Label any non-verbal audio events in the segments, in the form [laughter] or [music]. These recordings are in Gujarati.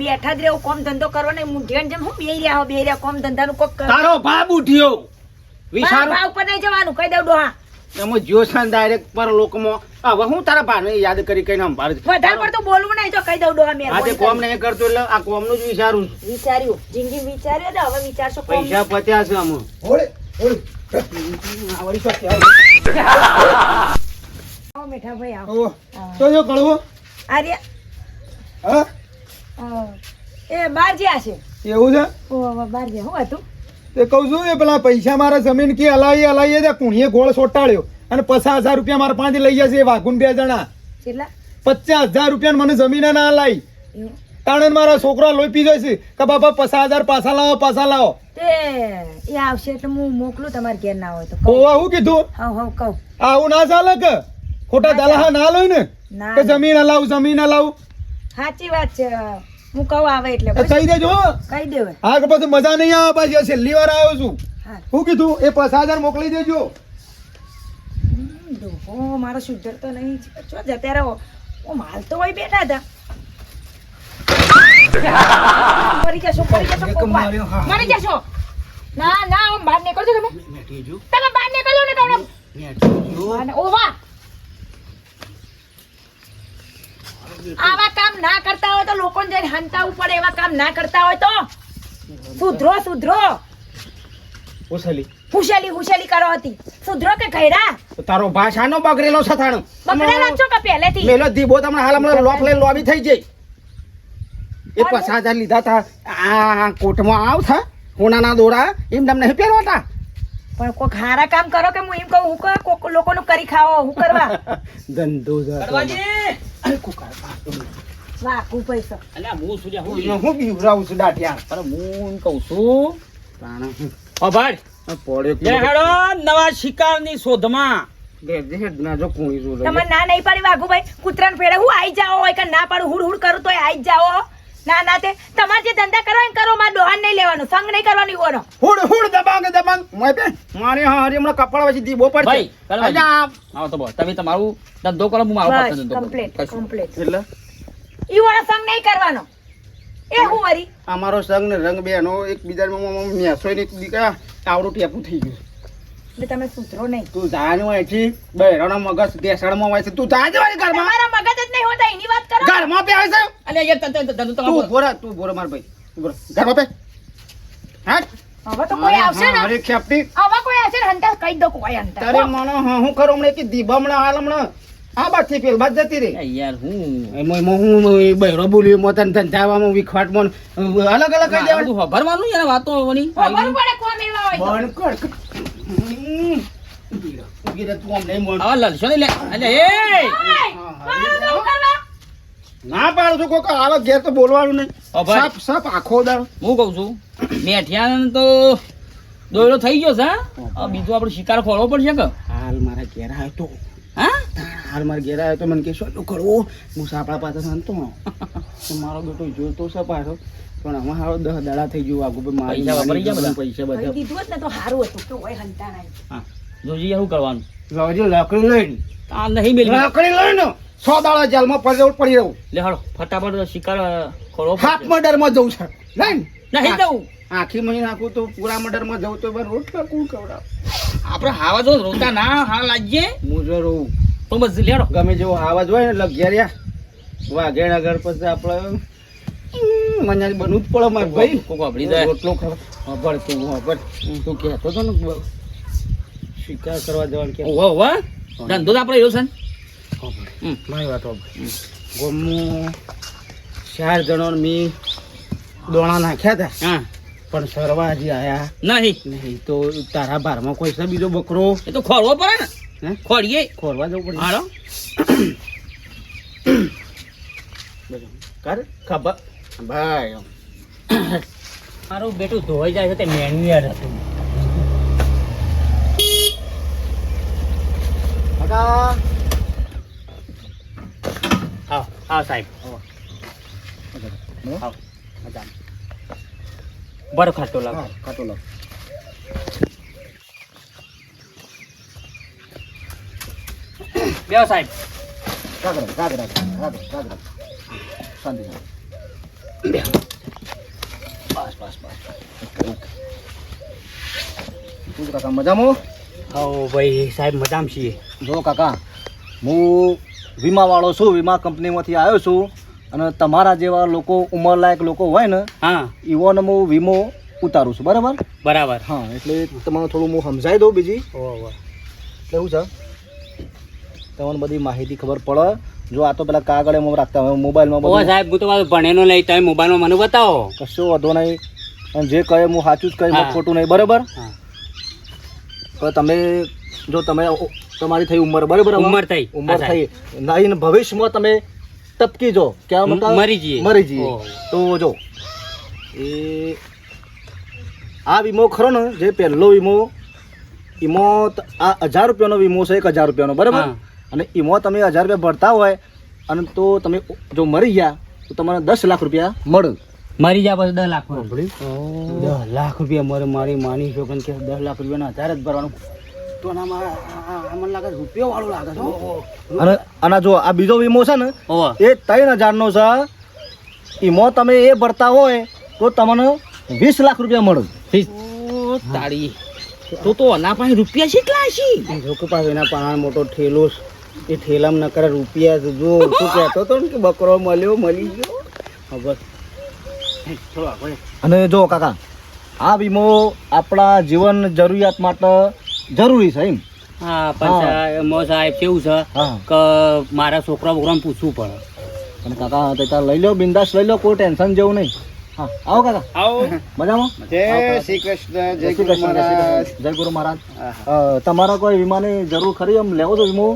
બેઠા જ રહેવું કોમ ધંધો કરો ને મુંઢિયાને જેમ હું બે રહ્યા હો બે રહ્યા કોમ ધંધાનું કોક કરો. તારો ભાવ ઉઠ્યો. વિશાળ ભાવ ઉપર નહીં જવાનું કહી દઉં ડોહા. તમે જ્યો ડાયરેક્ટ પર લોકમાં હવે હું તારા ભાને યાદ કરી કઈ સંભાળ વધારે પડતું બોલવું નહીં તો કહી દઉં ડોહા મેં આજે કોમ નહીં કરતો એટલે આ કોમનું જ વિચારું વિચાર્યું. જિંદગી વિચાર્યો ને હવે વિચારશો પૈસા પત્યા છે અમે ઓળે મેઠા ભાઈ આવો તો જો કળવો. આર્ય. હા? એ બાર જ્યાં છે? એવું છે? ઓ બાર જ્યાં. હું હતું? તે કહું છું એ પેલા પૈસા મારા જમીન કે હલાવી હલાવીએ તે કુણીએ ગોળ સોટાડ્યો. અને પચાસ હજાર રૂપિયા મારા પાંચ લઈ જશે વાઘુન બે જણા. કેટલા? પચાસ હજાર રૂપિયા મને જમીન ના હલાવી એવું. તાણે મારા છોકરા લોહી પી જશે. કે બાપા પચાસ હજાર પાછા લાવો પાછા લાવો. એ આવશે એટલે હું મોકલું તમારે ઘેર ના હોય તો. કહું હું કીધું? કહું. આવું ના ચાલે કે? ખોટા દલાહા ના લોય ને? ના કે જમીન હલાવું જમીન હલાવું સાચી વાત છે. હું કહું આવે એટલે કહી દેજો. કહી દેવે હા કે પછી મજા નહીં આવે પાછી છેલ્લી વાર આવ્યો છું. હા. કીધું એ પચાસ હજાર મોકલી દેજો. ડોહો મારો સુધર તો નહીં જો જતા રહો હું માલ તો હોય બેઠા હતા મરી જશો મરી જશો. મરી જશો. ના ના હું બહાર નીકળજો તમે. તમે બહાર નીકળજો ને તમને. ઓવા. આવા કામ ના કરતા હોય તો લોકોને જઈને હંતાવું પડે એવા કામ ના કરતા હોય તો? સુધરો સુધરો. ઓસલી. હુશેલી હુશેલી કરો હતી. સુધરો કે ઘયડા તારો ભાષાનો બગડેલો છે થાણો. બગડેલા છો કે પહેલેથી? મેલો દીબો તમને હાલ હમણાં લોફ લઈને લોબી થઈ જઈ એ પચાસ હજાર લીધા તા આ કોર્ટમાં આવ થા હોનાના દોરા એમ તમને નહીં પહેરવાતા? પણ કોક હારા કામ કરો કે હું એમ કહું હું કોક લોકોનું કરી ખાવો હું કરવા? [laughs] ધંધો કડવાજી વાહ કુ અલ્યા હું શું હું હું બીવરાવું છું દાઢિયા અરે હું કહું છું. તાણા. ઓ ભાઈ. પડ્યો લે હેડો નવા શિકારની શોધમાં. દે દે ના જો કુણી તમે ના નહીં પાડી વાઘુભાઈ. કૂતરાને ફેડે હું આઈ જાઓ હોય કે ના પાડું? હુડ હુડ કરું તો આઈ જાઓ. ના ના તે તમારે જે ધંધા કરો ને કરો મારે ડોહાન નહીં લેવાનો સંગ નહીં કરવાની ઓનો હુડ હુડ દબાંગ દબાંગ. મોય બે મારે હા હરી હમણાં કપાળ પછી દીબો પડશે ભાઈ, અલ્યા, આવો તો બસ તમે તમારું ધંધો કરો હું મારો પાછો ધંધો કરું. કમ્પ્લીટ કમ્પ્લીટ એટલે? ઈ વાળો સંગ નહીં કરવાનો. એ હું મારી. અમારો સંગ ને રંગ બેનો એકબીજામાં મેસો ને દીકરા આવડું ટેપું થઈ ગયું. એટલે તમે સુધરો નહીં. તું જાણ હોય છે બહેરાનો મગજ દેસાડમાં હોય છે. તું જાજ હોય ઘરમાં. મારા મગજ જ નહીં હોતા એની વાત કરો. ઘરમાં બે છે. અલ્યા યાર ત- ત- ત- ઊભો માર ભાઈ. ઊભો ઘરમાં પે હા હવે તો કોઈ આવશે ને? અરે ખેપટી. હવે કોઈ આવશે ને? હંતા કહી દો કોઈ હંતા તારે મને હું કરું હમણાં કે દીબા હમણાં હાલ હમણાં. આ બાજથી પેલ બાજ જતી રે યાર હું? એમાં બહેરો બોલ્યો મોતન ધંધાવામાં વિખવાટમાં અલગ અલગ કહી દેવાનું. ભરવાનું યાર વાતો પડે કોમ એવા હોય ના પાડું છું કોક આવે ઘેર તો બોલવાનું નહીં. સપ સપ આખો દાડો. હું કહું છું મેઠિયાને તો દોયડો થઈ ગયો છે? બીજો આપણે શિકાર ખોલવો પડશે કે? હાલ મારા ઘેર આવ્યો તો. હા? હાલ મારા ઘેર આવ્યો તો મને કે શું કરવું? હું સાપડા પાસે શાંતો તો મારો બેટો જોતો છે પાછો. પણ આમાં હારો દસ દાડા થઈ ગયું આગુ પર મારી પૈસા વાપરી ગયા બધા? પૈસા બધા. દીધું હોત ને તો સારું હતું કે ઓય હંતા નહીં હા. જોજી શું કરવાનું? લાવજો લાકડી લઈને. આ નહીં મેળવી લાકડી લઈને સો દાડા જેલમાં પડી રહું પડી રહું લે હાલો ફટાફટ શિકાર હાફ પડશે. મર્ડરમાં જવું છે. લઈને. નહીં જવું. આખી મહી નાખું તો પૂરા મર્ડરમાં જવું તો બસ રોટલા કોણ ખવડાવ. આપણે હાવા જો રોતા ના હા લાગીએ. હું જો રોવું. તો બસ લેડો ગમે જેવો આવાજ હોય ને લગ્યા રહ્યા. વાઘેણ આગળ પછી આપણે મને બનવું જ પડે મારે ભાઈ. કોક આપડી જાય. રોટલો ખાવા ખબર તું ખબર તું કહેતો તો ને શિકાર કરવા જવાનું કે ઓવા ઓવા ધંધો તો આપણે એવો છે ને. મારી વાત ગમું ચાર જણો મેં દોણા નાખ્યા હતા હા. પણ સરવા હજી આયા. નહીં. નહીં તો તારા બારમાં કોઈ છે બીજો બકરો? એ તો ખોરવો પડે ને. હે? ખોરીએ. ખોરવા જવું પડે. હાલો. કર? ખબર ભાઈ. મારું બેટું ધોઈ જાય છે તે મેન્યુઅર હતું. કાકા. હા હા સાહેબ. આવ. બરફ ખાતો લાગ હા, કાંટો લાવ. બે સાહેબ. સાહેબ રાખ રાખ, રાખ રાખ. શાંતિ. રાખ. બસ બસ બસ કાકા મજામાં? હા ભાઈ સાહેબ મજામાં છીએ. જો કાકા હું વીમાવાળો છું વીમા કંપનીમાંથી આવ્યો છું અને તમારા જેવા લોકો ઉંમરલાયક લોકો હોય ને હા. એવોને હું વીમો ઉતારું છું બરાબર? બરાબર. હા એટલે તમારું થોડું હું સમજાવી દઉં બીજી. એટલે શું છે તમને બધી માહિતી ખબર પડે જો આ તો પેલા કાગળ એમ રાખતા હોય મોબાઈલમાં ઓ સાહેબ હું તો મારું ભણેલો નહીં તમે મોબાઈલમાં મને બતાવો. કશો વધો નહીં. અને જે કહે હું સાચું જ કહે ખોટું નહીં બરાબર? તો તમે જો તમે તમારી થઈ ઉંમર બરાબર? ઉંમર થઈ. ઉંમર થઈ. નહીં ભવિષ્યમાં તમે ટપકી જો. ક્યાં? મરી જઈએ. મરી જઈએ. તો જો એ આ વીમો ખરો ને જે પહેલો વીમો એમાં આ હજાર રૂપિયાનો વીમો છે એક હજાર રૂપિયાનો બરાબર. અને એમાં તમે હજાર રૂપિયા ભરતા હોય અને તો તમે જો મરી ગયા તો તમને દસ લાખ રૂપિયા મળે. મરી ગયા પછી દસ લાખ દસ લાખ રૂપિયા મરે મારી માની છોકરી કે દસ લાખ રૂપિયાના હજાર જ ભરવાનું. તો મને લાગે રૂપિયા વાળું લાગે છે અને આના જો આ બીજો વીમો છે ને એ ત્રણ હજારનો છે. એમાં તમે એ ભરતા હોય તો તમને વીસ લાખ રૂપિયા મળે. ઓ તાળી. તો તો આના પાસે રૂપિયા કેટલા એના પાણ મોટો ઠેલો છે. એ ઠેલામાં નકરા રૂપિયા જો તું કહેતો હતો ને કે બકરો મળ્યો મળી ગયો. આગળ. અને જો કાકા આ વીમો આપણા જીવન જરૂરિયાત માટે જરૂરી છે એમ? હા પણ સાહેબ, મો સાહેબ કેવું છે કે મારા છોકરા બોકરાને પૂછવું પડે. અને કાકા તો તાર લઈ લો બિંદાસ લઈ લો કોઈ ટેન્શન જેવું નહીં. હા આવો કાકા. આવો. મજામાં? જય શ્રી કૃષ્ણ જય શ્રી કૃષ્ણ જય શ્રી કૃષ્ણ. જય ગુરુ મહારાજ. તમારા કોઈ વીમાની જરૂર ખરી એમ? લેવો તો વીમો.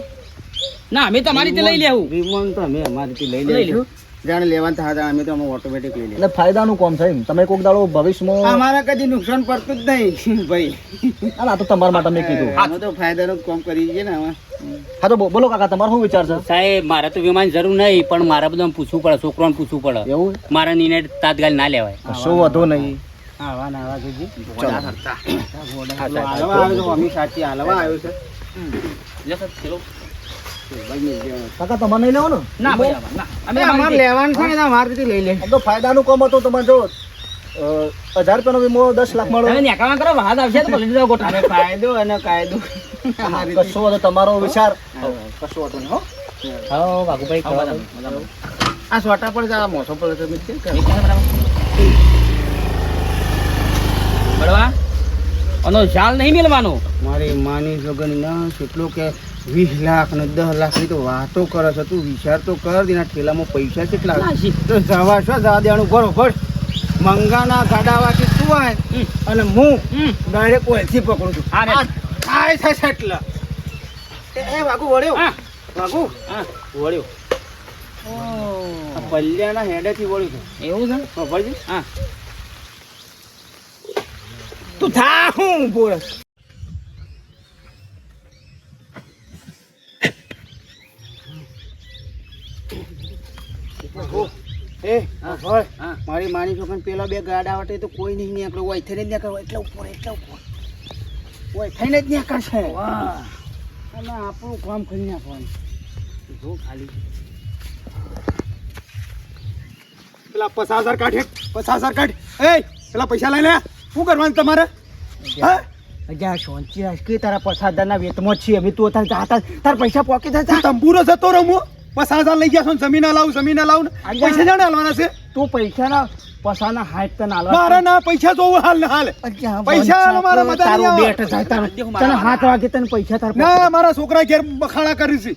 ના અમે તમારી લઈ લેવું. વિમાન તો અમે અમારી લઈ લઈ લઈશું જાણે લેવાનું થાય અમે તો અમે ઓટોમેટિક લઈ એટલે ફાયદાનું કોમ છે એમ. તમે કોઈક દાડો ભવિષ્યમાં અમારા કદી નુકસાન પડતું જ નહીં ભાઈ. આ તો તમારા માટે મેં કીધું. અમે તો ફાયદાનું કામ કરી છીએ ને હા તો બોલો કાકા તમારો શું વિચાર છે? સાહેબ મારે તો વિમાન જરૂર નહીં પણ મારે બધું પૂછવું પડે છોકરાને પૂછવું પડે. એવું? મારા નિર્ણય તાત્કાલિક ના લેવાય. શું વધુ નહીં. આવા ના આવા જોજી. ચલો. હાલવા આવ્યો છે અમી સાચી હાલવા આવ્યો છે. લે સાહેબ, ચલો. કાકા તમારે નહીં લેવો ના ભાઈ આવા, ના અમે અમારે લેવાનું છે ને અમારે લઈ લે. આમ તો ફાયદાનું કામ હતું તમારે જો અ, હજાર રૂપિયાનો વીમો દસ લાખ તમે નેકામાં કરો વાત આવશે તો ભલે દીધો ગોઠા અને ફાયદો અને કાયદો. કશો તમારો વિચાર. કશો નહીં હો. હા બાબુભાઈ હા, બરાબર, બરાબર. આ સોટા પર જા મોસો પર તો મિત્ર એક છે બરાબર. બળવા આનો નહીં મેળવાનો મારી માની લગન ના કેટલું કે વીસ લાખ ને દસ લાખની તો વાતો કરે છે. તું વિચાર તો કર એના ઠેલામાં પૈસા કેટલા શી. તો જવા છો દાદાનું બરોબર મંગાના ગાડાવાથી આય હમ. અને હું. ડાયરેક્ટ ઓલથી પકડું છું. થાય છે એટલે એ વાગુ વળ્યો. હા. વાગુ હા. વળ્યો. પલ્યાના હેડેથી વળ્યું છે. એવું છે? ખબરજી હા. તું થા હું બોલ એ હા. મારી માની છોકરાને પેલા બે ગાડા વટે તો કોઈ નહીં નીકળ્યો. હોય થઈને જ નીકળ્યો. એટલે ઉપર એટલે ઉપર. હોય થઈને જ નીકળશે. અને આપણું કામ કરી નાખવાનું. જો ખાલી. પેલા પચાસ હજાર કાઢે. પચાસ હજાર કાઢ. એ પેલા પૈસા લઈ લે શું કરવાનું તમારે? હા? અજા શાંતિ રાખ કે તારા પસાદારના વેતમાં જ છીએ. અમે તું તારા પૈસા પોકે જા. તંબુરો જતો રમો પચાસ હજાર લઈ ગયા છો ને જમીન લાવું જમીન લાવું. પૈસા જાણે હાલવાના છે? તું પૈસાના પસાના હાથ તને હાલવા મારા ના પૈસા જોવું હાલ ને હાલ. પૈસા હાલ મારા મદદ તારું આવે. જાય તારું. તને હાથ વાગે તને પૈસા તાર ના મારા છોકરા ઘેર બખાડા કરી છે.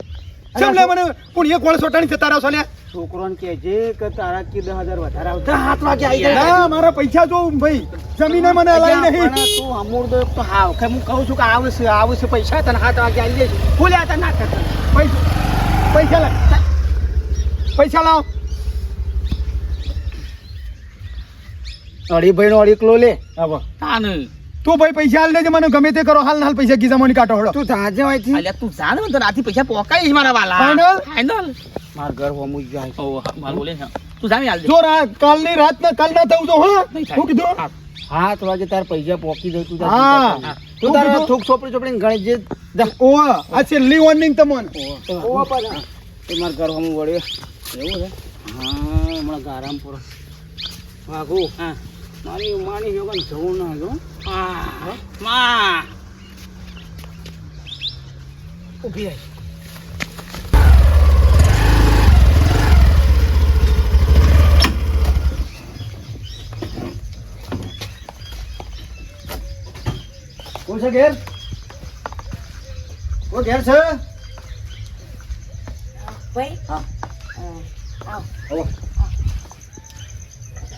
ચમ લે મને પુણ્ય કોળ સોટાણી જતા રહો છો છોકરોને જે કે તારા કે દસ હજાર વધારે આવતા હાથ વાગે આવી જાય. ના મારા પૈસા જોવું ભાઈ જમીને મને અલ્યા, નહીં. તું અમૂળ તો તો હાવ. કે હું કહું છું કે આવશે આવશે પૈસા તને હાથ વાગે આવી જાય ફૂલ્યા તને ના કરતા. પૈસા પૈસા લાવ. પૈસા લાવ. અઢી ભાઈ નો અઢી કિલો લે. હવે તા તું ભાઈ પૈસા હાલ દેજે મને ગમે તે કરો. હાલ હાલ પૈસા ગીઝા મને કાઢો હડો. તું જાજે અહીંથી. અલ્યા તું જાણ ને તો રાતથી પૈસા પોકાઈશ મારા વાલા. ફાઇનલ ફાઇનલ માર ઘર હોમું જ જાય. ઓ માર બોલે તું જામી હાલ દે. જો રાત કાલની રાત ના કાલ ના થવું જો હો. હું કીધું? હા. હાથ વાગે તાર પૈસા પોકી દઉં તું તાર હા. તું તારા થોક ચોપડી ચોપડી ગણી જે ઓ આ છેલ્લી વોર્નિંગ તમન. ઓ પાછા. એ મારા ઘર હોમું વળ્યો. એવું છે? હા હમણાં ગારામપુર પૂરો. વાઘુ હા. મારી માની યોગન જવું ના જો આ માં. ઊભી રહી કોણ છે ઘેર? ઓ ઘેર છે? ભાઈ? હા.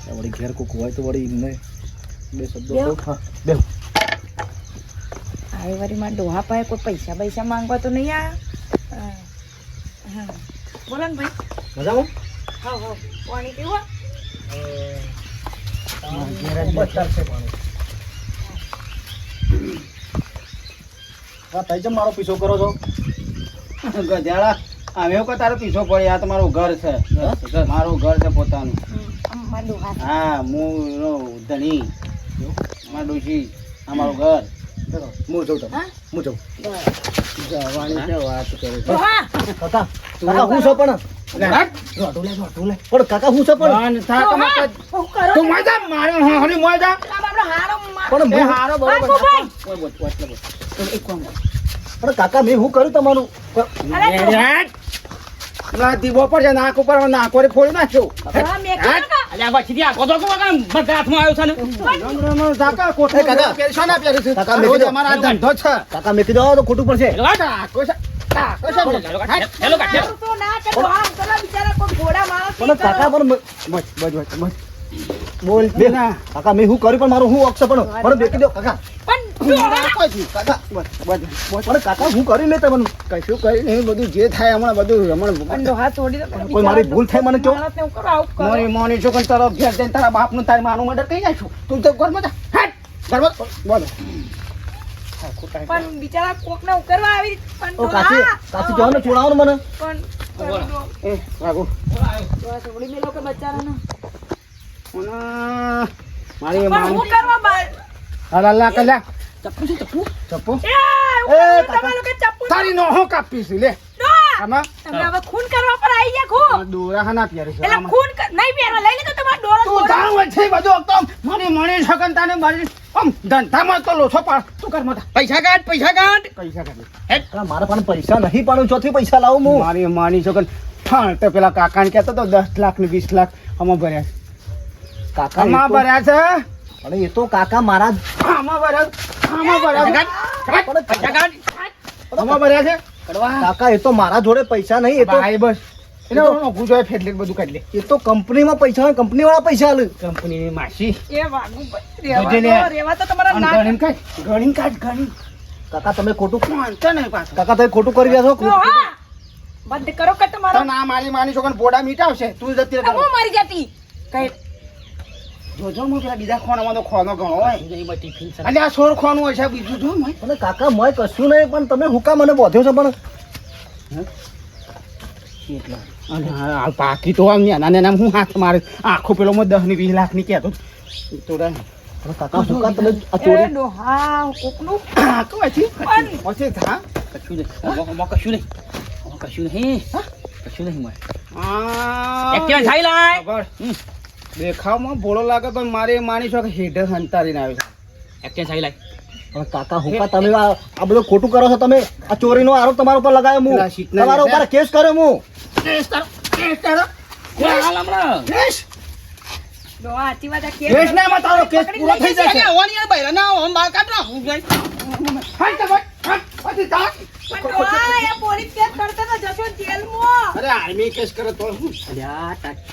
વળી ઘેર કોક હોય તો વળી એમને બે શબ્દો. હા બે આવી વળી માં ડોહા પાસે કોઈ પૈસા પૈસા માંગવા તો નહીં આ હા. બોલો ને ભાઈ. મજામાં? હા હા. પાણી પીવું? હા તઈ જેમ મારો પીછો કરો છો? ગધેડા અમે કો તારો પીછો પડે આ તમારું ઘર છે. મારું ઘર છે પોતાનું. હા હું એનો ધણી. મારા ડોશી આ મારું ઘર. હું જઉં તમે હું? જઉં. જવાની વાત કરે છે. કાકા કાકા હું છો પણ? પણ કાકા હું છો પણ? તું મજા મારે હરી મજા મા- પણ હારો હા, બરોબર કુભાઈ. ઓય બોલ, બોલ, એટલે બોલ. તો એક કામ કર. પણ કાકા મેં હું કર્યું તમારું? દીવો પર છે નાક ઉપર નાક પર ફોડી નાખ્યો. કાકા. પહેરશો ના પહેર્યું છે? કાકા, મેં કીધું. અમારા આ ધંધો છે. કાકા મેં કીધું આવો તો ખોટું પડશે. છે છે બોલ કાકા મેં કર્યું પણ મારું હું અક્ષર પણ પણ બેકી દો કાકા. પણ ડોહા નાખો છે, કાકા. બસ બસ બસ પણ કાકા હું કરી લે તમને કશું કરી નહીં બધું જે થાય હમણાં બધું હમણાં કોઈ મારી ભૂલ થાય મને મારી મોની છોકરી તારો ઘેર તારા બાપનું તારી માનું મર્ડર કરી નાખ્યું તું તો ઘરમાં જા. ઘરમાં બોલો. પણ બિચારા કોકને ઉકરવા આવી પણ ઓ કાચી કાચી જો ને છોડાવો ને મને. પણ એ રાખો છોડી મેલો કે બચારાને. ઓના મારી માની હું કરવા બાર હાલા લા કલા ચપ્પુ છે ચપ્પુ? ચપ્પુ? એ તમારું કે ચપ્પુ તારી નો હો કાપી છે લે. ડોહા, આમાં? તમે હવે ખૂન કરવા પર આવી ગયા ખૂન? દોરા હા ના પહેરે છે એટલે ખૂન નહીં પહેરવા લઈ લીધો તમારો દોરા તું છોડો. હોય છે બધું મારી મણી શકન તાને મારી આમ ધંધામાં તો લોછો પાડ. તું કર મતા? પૈસા કાઢ પૈસા કાઢ. પૈસા કાઢ. મારા પાસે પૈસા નહીં પણ ચોથી પૈસા લાવું હું. મારી માની શકન. હા તો પેલા કાકાને કહેતો તો દસ લાખ ને વીસ લાખ આમાં ભર્યા છે. કાકા આમાં ભર્યા છે? પણ એ તો કાકા મારા આમાં ભર્યા આમાં ભર્યા પૈસા કાઢ. આમાં ભર્યા છે? કાકા એ તો મારા જોડે પૈસા નહીં એ તો ભાઈ બસ. એટલે નોકું જોઈએ ફેટલે બધું કાઢી લે એ તો કંપનીમાં પૈસા હોય કંપની વાળા પૈસા આલે. કંપનીની માસી. એ રહેવા લે. તો તમારા અને ગણીન કાઢ ગણીન કાઢ ગણી કાકા તમે ખોટું વાંચો નહીં પાછો. કાકા તમે ખોટું કરી રહ્યા છો? બંધ કરો કે તમારો? તો ના મારી માની છોકરાને પોડા મીટાવશે તું જતી રહે હું મારી જતી. કઈ જોજો હું પેલા બીજા ખોનામાં તો ખોનો ઘણો હોય. અને આ સોર ખોનું હોય છે બીજું જો કાકા મોય કશું નહીં પણ તમે હુકા મને બોધ્યો છો પણ. પાકી તો આમ નાના નાના હું હાથ મારે. આખો પેલો માં દસની વીસ લાખની કહેતો તો કાકા હુકા તમે ચોરી ડોહા કોકનું? હા પછી કશું નહીં. કશું નહીં. કશું નહીં. કશું નહીં મોય આ એક્ટિવા થઈ લાય. દેખાવમાં ભોળો લાગે પણ મારે માની છો કે હેઠે હંતારીને આવ્યો છે. એક્ટિવા ખાઈ લાય. પણ કાકા હુકા તમે આ બધું ખોટું કરો છો તમે? આ ચોરીનો આરોપ તમારા ઉપર લગાવ્યો હું. તમારા ઉપર કેસ કર્યો હું. કેસ કરો કેસ હમણાં કેસ કેસ. કેસ ના માં કેસ પૂરો થઈ જશે. જશે. યાર બૈરા ના આવો, આમ કાઢ ના હું જાય હાલ તો ભાઈ તા. પણ ડોહા, એ પોલીસ કેસ કરતો તો જશો જેલમાં. અરે આર્મી કેસ કરે તો હું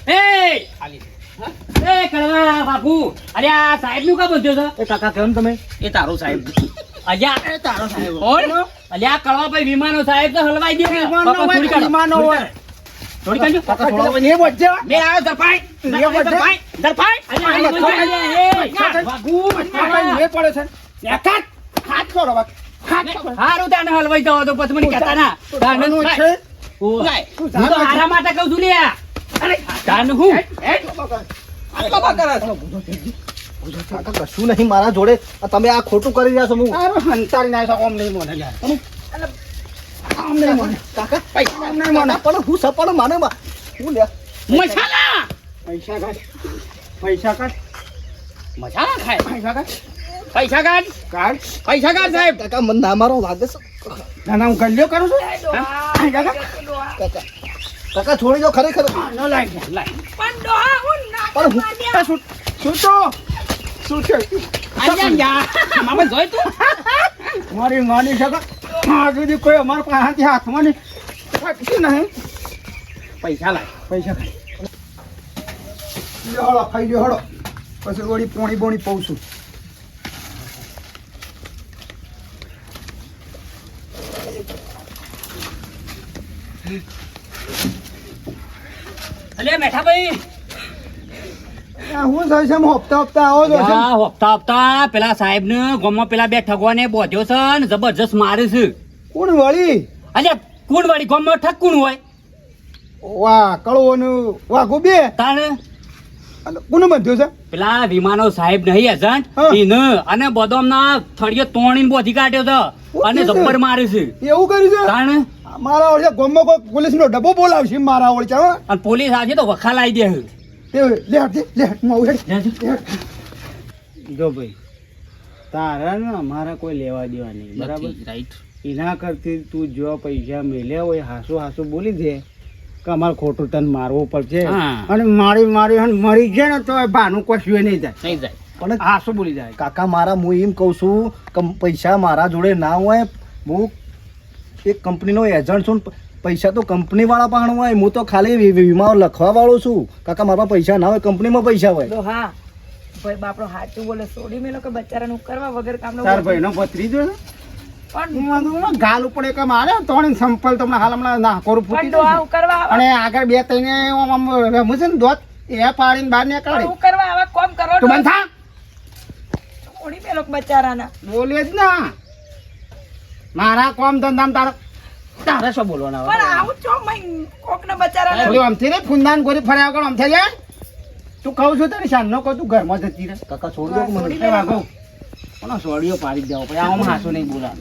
એ! એ કડવા બાપુ. અરે આ સાહેબનું કા બધ્યો છે? એ કાકા કેમ તમે? એ તારો સાહેબ. અલ્યા એ તારો સાહેબ. કોણ અલ્યા કડવા ભાઈ વિમાનો સાહેબ તો હલવાઈ દે. હોય. હોય. થોડી. કાકા ને દરપાઈ. દરપાઈ અલ્યા, એ, પડે છે હાથ કરો હારું તાને હલવાઈ જવો તો પછી મને કહેતા ના. તાને છે? હું તો હારા માટે કહું છું લ્યા. અરે તાને હું? કાકા કશું નહીં મારા જોડે? તમે આ ખોટું કરી રહ્યા છો હું તારો હંતારી ના આમ નહીં મને આમ નહીં મને કાકા પૈસા નહીં મને પણ હું સપણ માને માં. હું લે. મસાલા! પૈસા કાઢ. પૈસા કાઢ. મજા ના ખાય. પૈસા કાઢ. પૈસા કાઢ. કાઢ. પૈસા કાઢ સાહેબ. કાકા મને ના મારો વાગે છે. ના ના હું ગલ્યો કરું છું. કાકા. કાકા કાકા છોડી દો ખરેખર ન લાઈ લાઈ પણ ડોહા હું ના પણ હું-. શું શું તો? શું છે? આયા યા મામા જોઈ તું? મારી માની શકે આ સુધી કોઈ અમારા પાસેથી હાથમાં નહીં. ફટકી નહીં. પૈસા લાય. પૈસા ખાઈ લ્યો હળો ખાઈ લ્યો હળો. પછી વળી પોણી બોણી પઉં છું. અલે મેઠા ભાઈ હું થાય છે? હપ્તા હપ્તા આવો છો છે? હપ્તા હપ્તા પેલા સાહેબ ને ગામમાં પેલા બે ઠગવાને બોધ્યો છે ને જબરજસ્ત મારે છે. કોણ વળી? અલ્યા કુણ વાળી? ગામમાં ઠગ કુણ હોય? વાહ કળવાનું વાઘું બે તાણ? અને કોને બંધ્યો છે? પેલા વિમાનો સાહેબ નહીં એજન્ટ. એને અને બદામના થળિયો તોણી બોધી કાઢ્યો તો અને જબ્બર મારે છે. એવું કર્યું છે? તાણ? મારા ઓળખે ગામમાં કોઈ પોલીસનો ડબ્બો બોલાવશે મારા ઓળખે હો. અને પોલીસ આજે તો વખા લાવી દે છે. તે લે હટ લે હટ જો ભાઈ તારા ને અમારા કોઈ લેવા દેવા નહીં બરાબર? રાઈટ એના કરતી તું જો પૈસા મેલ્યા હોય હાસુ હાસુ બોલી દે કે અમારે ખોટું તને મારવું પડશે. અને મારી મારી હન મરી જાય ને તો ભાનું કશું નહીં જાય થઈ જાય પણ આ શું બોલી જાય. કાકા મારા હું એમ કહું છું કે પૈસા મારા જોડે ના હોય હું એક કંપનીનો એજન્ટ છું પૈસા તો કંપની વાળા પણ હોય હું તો ખાલી વીમા લખવા વાળો છું. કાકા મારા પૈસા ના હોય કંપનીમાં પૈસા હોય. તો હા. ભાઈ બાપડો સાચું બોલે છોડી મેલો કે બચારાનું કરવા વગર કામ તાર ભાઈનો ભત્રીજો છે પણ વાંધો ગાલ ઉપર એક આમ મારે ત્રણ સંપલ તમને હાલ હમણાં નાકોર ફૂટી દો કરવા અને આગળ બે ત્રણ આમ રમું છે ને દોત એ પાડીને બહાર નીકળે. હું કરવા આવા કોમ કરો તું બંધ થા. છોડી મેલો બચારાના. બોલે જ ના. મારા કોમ ધંધામાં તારો તારે શું બોલવાના? પણ આવું છો મય કોકને બચારા થોડી આમથી ને ફૂંદાન ગોરી ફર્યા વગર આમથી લે. તું કહું છું તારી શાનનો કહું તું ઘરમાં જતી રહે. કાકા છોડ દો મને કે વાગો. કોનો સોડિયો પાડી જ દેવો પછી આમ હાસો નહીં બોલા.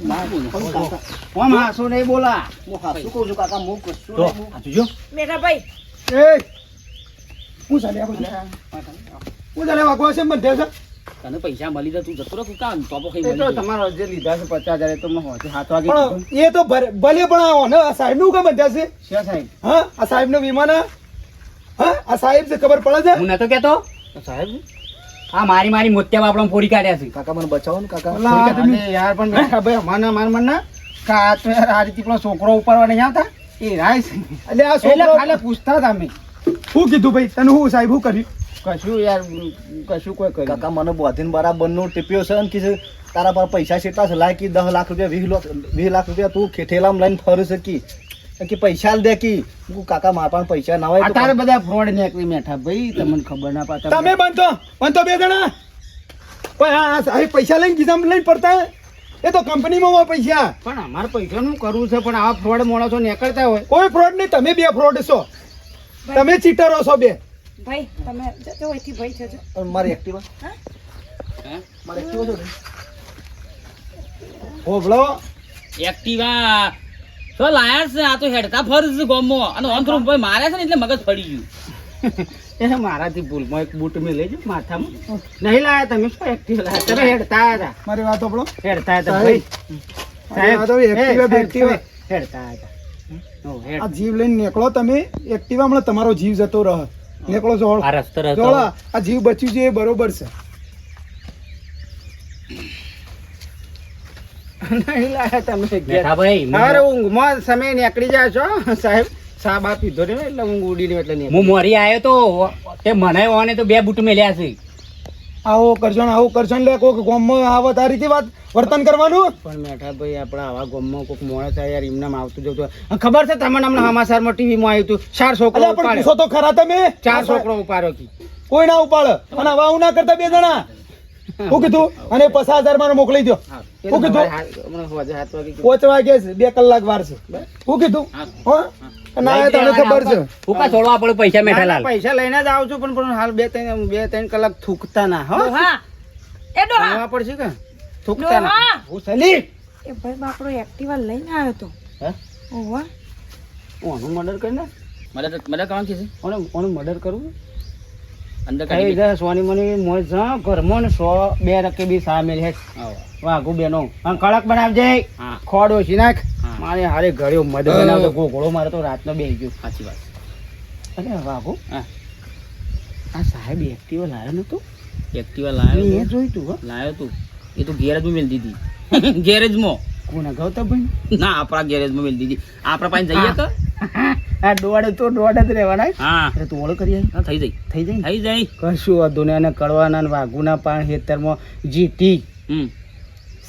આમ હાસો નહીં બોલા. હું હાસું કહું છું કાકા હું કશું જો, નહીં. મેઘા ભાઈ એ હું ચાલ્યા હું ચાલ્યા વાગવા છે બધે છે. તને પૈસા મળી તો તું જતો રહે તું કાં તો ખાઈ એ તો તમારો જે લીધા છે પચાસ હજાર એ તો મેં હોજે હાથ વાગે એ તો ભલે ભલે પણ આવો ને? આ સાહેબનું કામ છે? છે સાહેબ? હા? આ સાહેબ નો વિમાન હા? આ સાહેબ છે ખબર પડે છે? હું નતો કેતો. સાહેબ? હા મારી મારી મોત્યા બાપડા ફોડી કાઢ્યા છે. કાકા મને બચાવો ને કાકા. અરે યાર પણ ભાઈ મને માર મને કા તો યાર આ રીતે પેલો છોકરો ઉપાડવા નહીં આવતા? એ રાય છે. એટલે આ છોકરો ખાલી પૂછતા હતા અમે. શું કીધું ભાઈ? તને હું સાહેબ શું કર્યું? કશું યાર કશું કોઈ કર્યું કાકા મને બોધીને બરાબર નો ટીપ્યો છે ને કે તારા પર પૈસા કેટલા છે લાય કે દસ લાખ રૂપિયા વીસ લાખ વીસ લાખ રૂપિયા તું ખેઠેલામાં લઈને ફરી શકી કે. પૈસા દે કી. હું કાકા મારા પાસે પૈસા ના હોય તારે બધા ફ્રોડ નીકળી બેઠા. ભાઈ તમને ખબર ના પાતા તમે બનતો બનતો બે જણા. પણ આ સાહેબ પૈસા લઈને ગીધામાં લઈને પડતા એ તો કંપનીમાં હોય પૈસા. પણ અમારે પૈસાનું કરવું છે પણ આ ફ્રોડ માણસો નીકળતા હોય. કોઈ ફ્રોડ નહીં તમે બે ફ્રોડ છો. તમે ચીટરો છો બે. ભાઈ તમે જજો અહીંથી ભાઈ જજો. મારી એક્ટિવા હા? મારી એક્ટિવા છે? ને? હોભળો એક્ટિવા તો લાયા છે આ તો હેડતા ફર છે ગામમાં. અને આમ ભાઈ મારે છે ને એટલે મગજ ફળી ગયું. [laughs] એ મારાથી ભૂલમાં એક બૂટ મેં લઈ જાઉં માથામાં. નહીં લાયા તમે શું એક્ટિવ લાયા? તમે હેડતા હતા. મારી વાત આપણો હેડતા હતા ભાઈ. સાહેબ તો એક્ટિવા બેક્ટિવા. હેડતા હતા. આ જીવ લઈને નીકળો તમે એક્ટિવા હમણાં તમારો જીવ જતો રહે. નીકળો છો આ રસ્તો રસ્તો આ જીવ બચ્યું છે એ બરોબર છે. નહીં લાયા તમે ભાઈ મારે હું- ઊંઘમાં સમય નીકળી જાય છો સાહેબ સા બા પીધો ને એટલે ઊંઘ ઉડી ને એટલે. હું મોરી આવ્યો તો તે મને ઓને તો બે બૂટ મેલ્યા છે. આવો કરશો ને આવું કરશો ને લે કોક ગોમમાં આવો તારી થી વાત વર્તન કરવાનું? પણ મેઠા ભાઈ આપણે આવા ગોમમાં કોક મોડા થાય યાર એમના આવતું જતું ખબર છે તમને હમણાં સમાચારમાં ટીવીમાં આવ્યું હતું ચાર છોકરો પૂછો તો ખરા તમે? ચાર છોકરો ઉપાડો કી કોઈ ના ઉપાડ. અને આવા આવું ના કરતા બે જણા. શું કીધું અને પચાસ હજારમાં મોકલી દો હા. શું કીધું? પોચ વાગે બે કલાક વાર છે. શું કીધું હો. ના તને ખબર છે? ઉકા છોડવા પડે પૈસા મેઠાલાલ. લઈને જ આવું છું પણ પણ હાલ બે ત્રણ બે ત્રણ કલાક થૂકતા ના હો. ડોહા. એ ડોહા. ભણવા પડશે કે? થૂકતા ના. હું સલી એ ભાઈ બાપડો એક્ટિવા લઈને આવ્યો તો હે? ઓનું મર્ડર કરીને? મદદ મદદ છે? ઓનું ઓનું મર્ડર કરવું? અંદર કઈ જાય સોની મની મોજ જા ઘરમાં ને સો બે રકેબી સામેલ હે. આવો. વાઘુ બેનો કડક બનાવજે. હા. ખોડ ઓછી નાખ. હા. મારે હારે ઘડ્યો મધ બનાવતો ગોગળો મારે તો રાતનો બેહી ગયો. સાચી વાત. અરે વાઘો હા. આ સાહેબ એક્ટિવા લાવ્યો નતો? એક્ટિવા મેં લાવ્યો એ તું. જોયું તું લાવ્યો તું. એ તો ગેરેજમાં મેલ દીધી. [laughs] ગેરેજમાં. કોના ગૌતમભાઈ ના આપણા ગેરેજમાં મેલ દીધી. આપણા પાસે જઈએ તો. આ દોડે તો દોડે જ રહેવાના. હા. અરે તું ઓળખ કરી આવી થઈ જાય થઈ જાય થઈ જાય કશું વાંધો ને અને કડવાના વાઘુના પાણ ખેતરમાં જીતી હમ.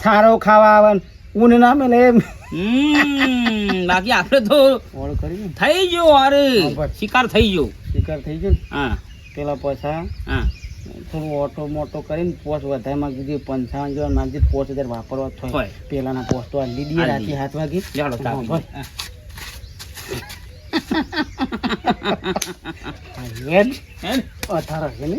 સારો ખાવા આવે ને ઊન ના મેલે એમ બાકી આપણે તો ઓળ કરી થઈ ગયો અરે શિકાર થઈ ગયો. શિકાર થઈ ગયો હા. પેલા પૈસા હા. થોડું ઓટો મોટો કરીને પોસ વધારે માંગી દીધી પંચાવન જેવા માંગી દીધી પોસ હજાર વાપરવા. થાય. પેલાના પોસ તો આલી દીધી રાતે. હાથ વાગી ચાલો ચાલો. ભાઈ. હેડ. છે ને.